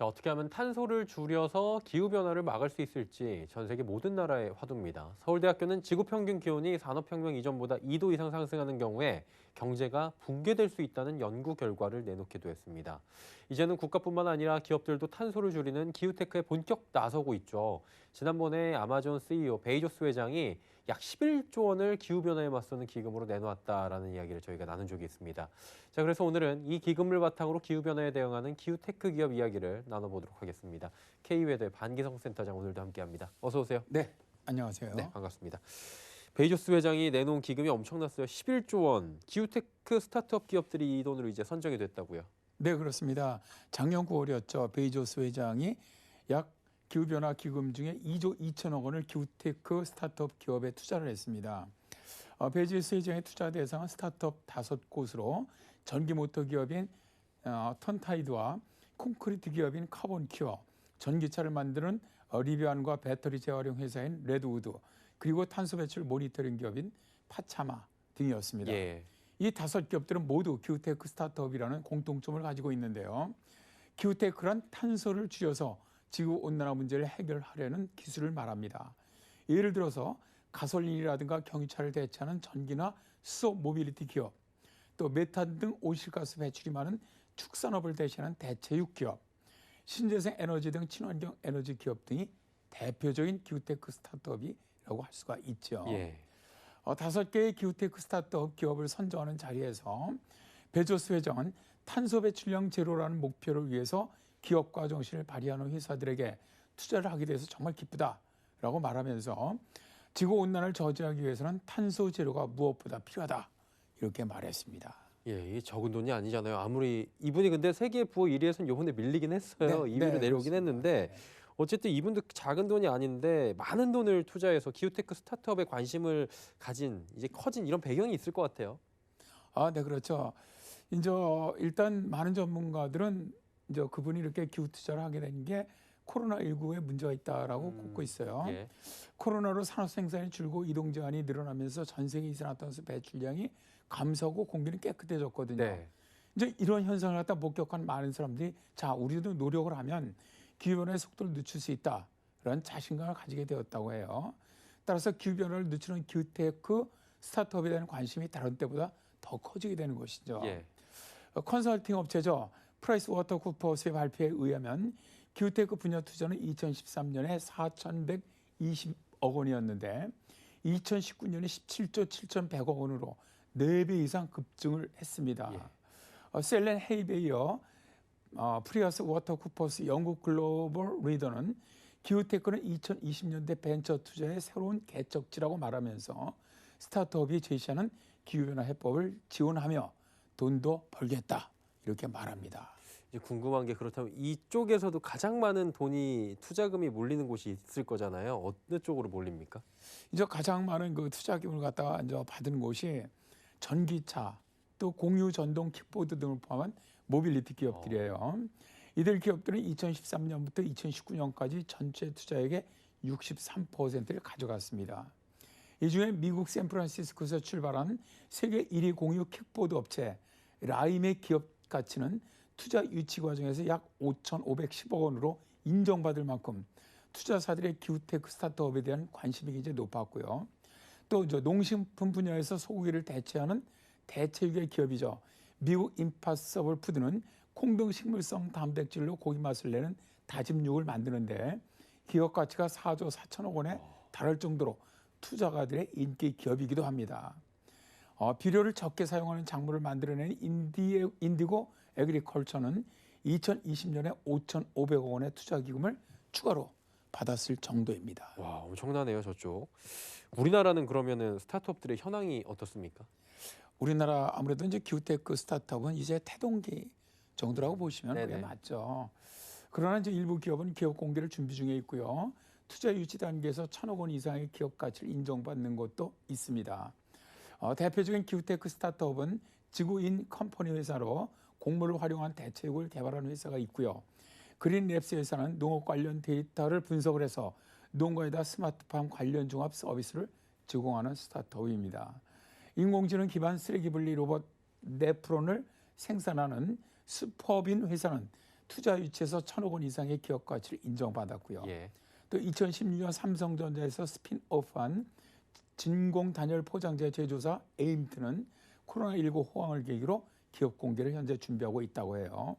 자, 어떻게 하면 탄소를 줄여서 기후변화를 막을 수 있을지 전 세계 모든 나라의 화두입니다. 서울대학교는 지구 평균 기온이 산업혁명 이전보다 2도 이상 상승하는 경우에 경제가 붕괴될 수 있다는 연구 결과를 내놓기도 했습니다. 이제는 국가뿐만 아니라 기업들도 탄소를 줄이는 기후테크에 본격 나서고 있죠. 지난번에 아마존 CEO 베이조스 회장이 약 11조 원을 기후변화에 맞서는 기금으로 내놓았다라는 이야기를 저희가 나눈 적이 있습니다. 자, 그래서 오늘은 이 기금을 바탕으로 기후변화에 대응하는 기후테크 기업 이야기를 나눠보도록 하겠습니다. K웨더의 반기성 센터장 오늘도 함께합니다. 어서 오세요. 네, 안녕하세요. 네, 반갑습니다. 베이조스 회장이 내놓은 기금이 엄청났어요. 11조 원. 기후테크 스타트업 기업들이 이 돈으로 이제 선정이 됐다고요. 네, 그렇습니다. 작년 9월이었죠. 베이조스 회장이 약 기후변화 기금 중에 2조 2천억 원을 기후테크 스타트업 기업에 투자를 했습니다. 어, 베이조스 회장의 투자 대상은 스타트업 다섯 곳으로 전기 모터 기업인 어, 턴타이드와 콘크리트 기업인 카본큐어, 전기차를 만드는 어, 리비안과 배터리 재활용 회사인 레드우드, 그리고 탄소 배출 모니터링 기업인 파차마 등이었습니다. 예. 이 다섯 기업들은 모두 기후테크 스타트업이라는 공통점을 가지고 있는데요. 기후테크란 탄소를 줄여서 지구 온난화 문제를 해결하려는 기술을 말합니다. 예를 들어서 가솔린이라든가 경유차를 대체하는 전기나 수소 모빌리티 기업, 또 메탄 등 오실가스 배출이 많은 축산업을 대신하는 대체육 기업, 신재생 에너지 등 친환경 에너지 기업 등이 대표적인 기후테크 스타트업이라고 할 수가 있죠. 예. 어, 다섯 개의 기후테크 스타트업 기업을 선정하는 자리에서 베조스 회장은 탄소 배출량 제로라는 목표를 위해서 기업가 정신을 발휘하는 회사들에게 투자를 하게 돼서 정말 기쁘다라고 말하면서 지구 온난화를 저지하기 위해서는 탄소 제로가 무엇보다 필요하다 이렇게 말했습니다. 예, 이게 적은 돈이 아니잖아요. 아무리 이분이 근데 세계 부호 1위에서는 요번에 밀리긴 했어요. 네, 2위로 네, 내려오긴 그렇습니다. 했는데 어쨌든 이분도 작은 돈이 아닌데 많은 돈을 투자해서 기후테크 스타트업에 관심을 가진 이제 커진 이런 배경이 있을 것 같아요. 아, 네, 그렇죠. 이제 일단 많은 전문가들은 이제 그분이 이렇게 기후 투자를 하게 된 게 코로나 19에 문제가 있다라고 음, 꼽고 있어요. 예. 코로나로 산업 생산이 줄고 이동 제한이 늘어나면서 전 세계 이산화탄소 배출량이 감소하고 공기는 깨끗해졌거든요. 네. 이제 이런 현상을 갖다 목격한 많은 사람들이 자 우리도 노력을 하면 기후변화의 속도를 늦출 수 있다라는 자신감을 가지게 되었다고 해요. 따라서 기후변화를 늦추는 기후테크 스타트업에 대한 관심이 다른 때보다 더 커지게 되는 것이죠. 예. 어, 컨설팅 업체죠. 프라이스 워터 쿠퍼스의 발표에 의하면 기후테크 분야 투자는 2013년에 4,120억 원이었는데 2019년에 17조 7,100억 원으로 4배 이상 급증을 했습니다. 예. 어, 셀렌 헤이베이어 어, 프리어스 워터 쿠퍼스 영국 글로벌 리더는 기후테크는 2020년대 벤처 투자의 새로운 개척지라고 말하면서 스타트업이 제시하는 기후변화 해법을 지원하며 돈도 벌겠다 이렇게 말합니다. 이제 궁금한 게 그렇다면 이쪽에서도 가장 많은 돈이 투자금이 몰리는 곳이 있을 거잖아요. 어느 쪽으로 몰립니까? 이제 가장 많은 그 투자 기금을 갖다가 이제 받은 곳이 전기차 또 공유 전동 킥보드 등을 포함한 모빌리티 기업들이에요. 이들 기업들은 2013년부터 2019년까지 전체 투자액의 63%를 가져갔습니다. 이 중에 미국 샌프란시스코에서 출발한 세계 1위 공유 킥보드 업체 라임의 기업 가치는 투자 유치 과정에서 약 5,510억 원으로 인정받을 만큼 투자사들의 기후테크 스타트업에 대한 관심이 굉장히 높았고요. 또 이제 농식품 분야에서 소고기를 대체하는 대체육의 기업이죠. 미국 임파서블 푸드는 콩 등 식물성 단백질로 고기 맛을 내는 다짐육을 만드는데 기업 가치가 4조 4천억 원에 달할 정도로 투자가들의 인기 기업이기도 합니다. 어, 비료를 적게 사용하는 작물을 만들어내는 인디, 인디고 에그리컬처는 2020년에 5,500억 원의 투자 기금을 추가로 받았을 정도입니다. 와, 엄청나네요, 저쪽. 우리나라는 그러면은 스타트업들의 현황이 어떻습니까? 우리나라 아무래도 이제 기후테크 스타트업은 이제 태동기 정도라고 보시면 그게 네네. 맞죠. 그러나 이제 일부 기업은 기업 공개를 준비 중에 있고요. 투자 유치 단계에서 천억 원 이상의 기업 가치를 인정받는 곳도 있습니다. 어, 대표적인 기후테크 스타트업은 지구인 컴퍼니 회사로 곡물을 활용한 대체육을 개발하는 회사가 있고요. 그린랩스 회사는 농업 관련 데이터를 분석을 해서 농가에다 스마트팜 관련 종합 서비스를 제공하는 스타트업입니다. 인공지능 기반 쓰레기 분리 로봇 네프론을 생산하는 슈퍼빈 회사는 투자 유치에서 천억 원 이상의 기업 가치를 인정받았고요. 예. 또 2016년 삼성전자에서 스핀오프한 진공 단열 포장재 제조사 에임트는 코로나19 호황을 계기로 기업 공개를 현재 준비하고 있다고 해요.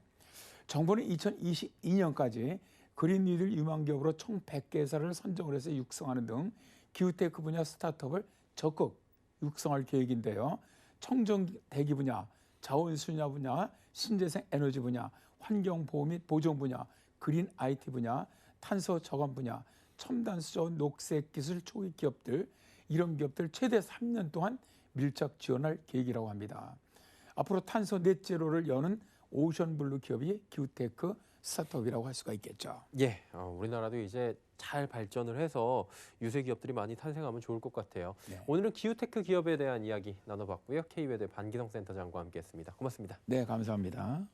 정부는 2022년까지 그린 뉴딜 유망 기업으로 총 100개사를 선정을 해서 육성하는 등 기후테크 분야 스타트업을 적극 육성할 계획인데요. 청정 대기 분야, 자원 순야 분야, 신재생 에너지 분야, 환경 보호 및 보존 분야, 그린 IT 분야, 탄소 저감 분야, 첨단 수자원 녹색 기술 초기 기업들 이런 기업들 최대 3년 동안 밀착 지원할 계획이라고 합니다. 앞으로 탄소 넷제로를 여는 오션블루 기업이 기후테크 스타트업이라고 할 수가 있겠죠. 예, 어, 우리나라도 이제 잘 발전을 해서 유세 기업들이 많이 탄생하면 좋을 것 같아요. 네. 오늘은 기후테크 기업에 대한 이야기 나눠봤고요. K웨드 반기성 센터장과 함께했습니다. 고맙습니다. 네, 감사합니다.